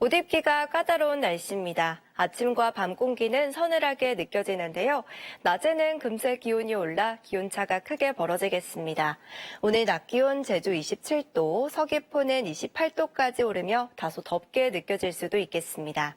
옷 입기가 까다로운 날씨입니다. 아침과 밤 공기는 서늘하게 느껴지는데요. 낮에는 금세 기온이 올라 기온차가 크게 벌어지겠습니다. 오늘 낮 기온 제주 27도, 서귀포는 28도까지 오르며 다소 덥게 느껴질 수도 있겠습니다.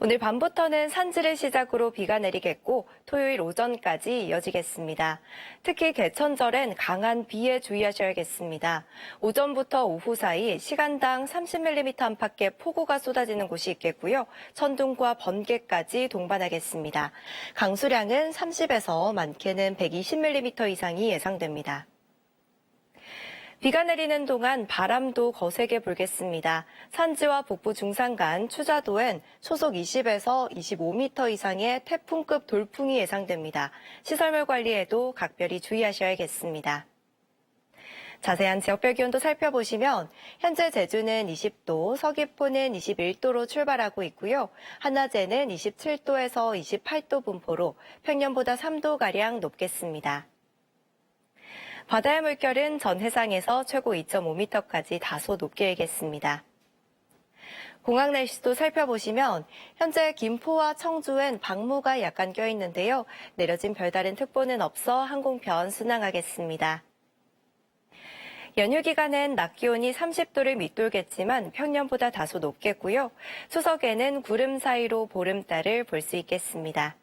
오늘 밤부터는 산지를 시작으로 비가 내리겠고 토요일 오전까지 이어지겠습니다. 특히 개천절엔 강한 비에 주의하셔야겠습니다. 오전부터 오후 사이 시간당 30mm 안팎의 폭우가 쏟아지는 곳이 있겠고요. 천둥과 번개까지 동반하겠습니다. 강수량은 30에서 많게는 120mm 이상이 예상됩니다. 비가 내리는 동안 바람도 거세게 불겠습니다. 산지와 북부 중산간 추자도엔 초속 20에서 25m 이상의 태풍급 돌풍이 예상됩니다. 시설물 관리에도 각별히 주의하셔야겠습니다. 자세한 지역별 기온도 살펴보시면 현재 제주는 20도, 서귀포는 21도로 출발하고 있고요. 한낮에는 27도에서 28도 분포로 평년보다 3도가량 높겠습니다. 바다의 물결은 전 해상에서 최고 2.5m까지 다소 높게 일겠습니다. 공항 날씨도 살펴보시면 현재 김포와 청주엔 방무가 약간 껴있는데요. 내려진 별다른 특보는 없어 항공편 순항하겠습니다. 연휴 기간엔 낮 기온이 30도를 밑돌겠지만 평년보다 다소 높겠고요. 추석에는 구름 사이로 보름달을 볼 수 있겠습니다.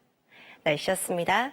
날씨였습니다.